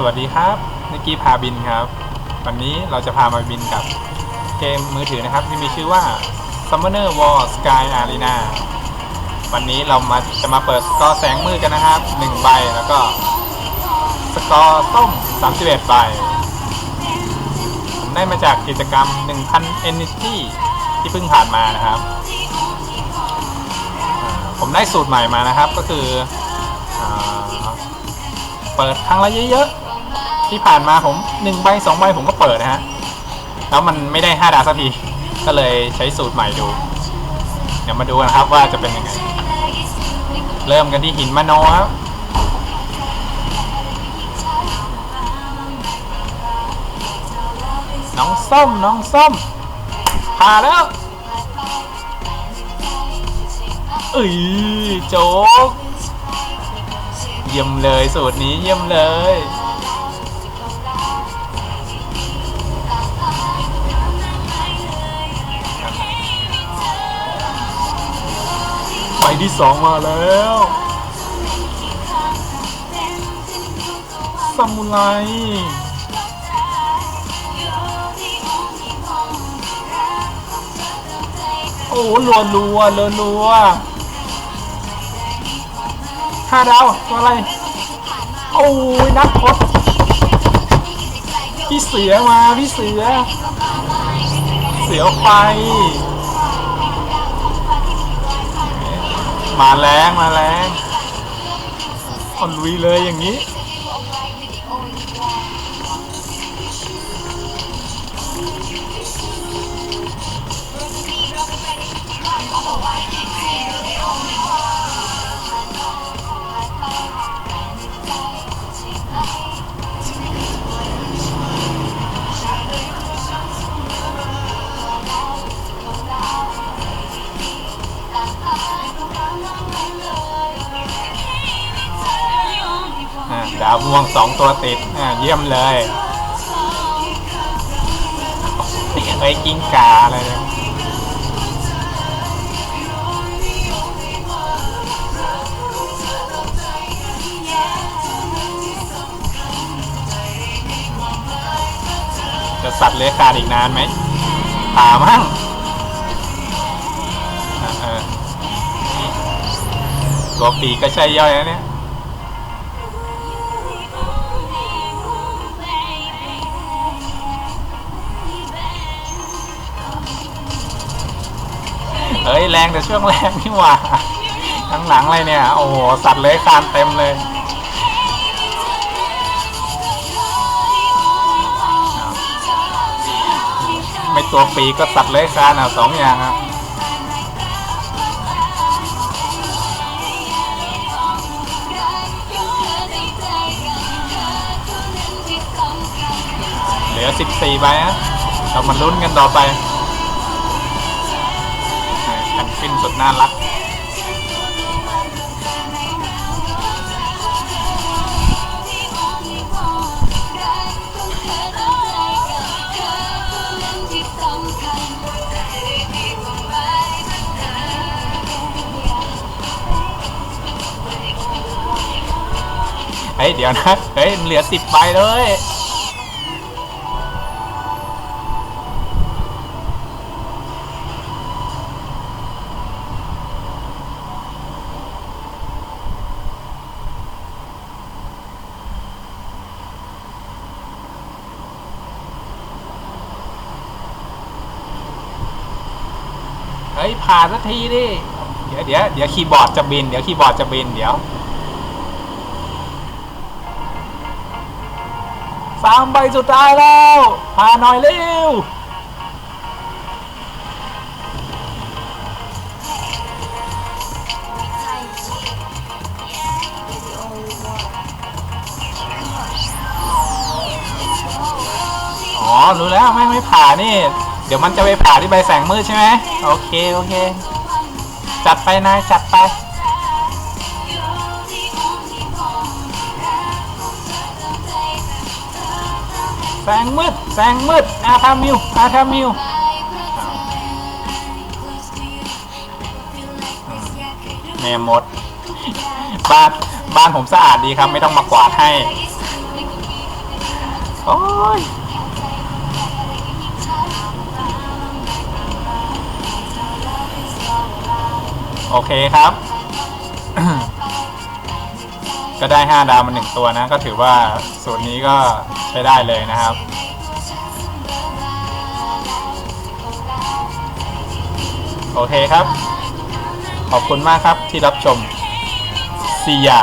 สวัสดีครับนิกกี้พาบินครับ วันนี้เราจะพามาบินกับเกมมือถือนะครับ ที่มีชื่อว่า Summoner War Sky Arena วันนี้เรามาจะมาเปิดสกอร์แสงมืดกันนะครับ1ใบแล้วก็ สกอร์ส้ม31ใบผมได้มาจากกิจกรรม 1,000 Energy ที่เพิ่งผ่านมานะครับ ผมได้สูตรใหม่มานะครับก็คือเปิดครั้งละเยอะ ที่ผ่านมาผม1ใบ2ใบผมก็เปิดนะฮะ แล้วมันไม่ได้5ดาวสักทีก็เลยใช้สูตรใหม่ดู เดี๋ยวมาดูนะครับว่าจะเป็นยังไง เริ่มกันที่หินมโนครับน้องส้มน้องส้มผ่าแล้วเอ้ยโจ๊กเยี่ยมเลยสูตรนี้เยี่ยมเลย ที่สองมาแล้วซามูไรโอ้รัวรัวรัวรัวห้าดาวตัวอะไร โอ้ยนักพดพี่เสือมา พี่เสือ เสือไฟ มาแรงมาแรงอ่อนลุยเลยอย่างนี้าวม่วงสองตัวติดอ่าเยี่ยมเลยไอ้กิ้งกาอะไรเนี่ยจะสัตว์เลื้อยคลานอีกนานไหมถามั่งอะเออตัวปีกก็ใช่ย่อยนะเนี่ย เฮ้ยแรงแต่ช่วงแรกนี่หว่าทั้งหลังเลยเนี่ย โอ้โห สัตว์เลื้อยคลานเต็มเลยไม่ตัวปีกก็สัตว์เลื้อยคลานอะสองอย่างอะเหลือ 14ใบนะเรามาลุ้นกันต่อไป แผ่นฟินสุดน่ารักเฮ้ยเดี๋ยวนะ เฮ้ยเหลือสิบใบเลย เฮ้ยผ่านสักทีดิ เดี๋ยวเดี๋ยวเดี๋ยวคีย์บอร์ดจะบิน เดี๋ยวคีย์บอร์ดจะบิน เดี๋ยวสามใบสุดท้ายแล้วผ่านหน่อยเร็วอ๋อรู้แล้วไม่ไม่ผ่านี่ เดี๋ยวมันจะไปผ่าที่ใบแสงมืดใช่ไหมโอเค โอเค จัดไปนายจัดไป แสงมืด แสงมืด อาทามิว อาทามิวแม่มด บ้าน บ้านผมสะอาดดีครับ ไม่ต้องมากวาดให้ โอ้ย โอเคครับ ก็ได้ 5 ดาวมาหนึ่งตัวนะ ก็ถือว่าสูตรนี้ก็ใช้ได้เลยนะครับ โอเคครับ ขอบคุณมากครับที่รับชมซียา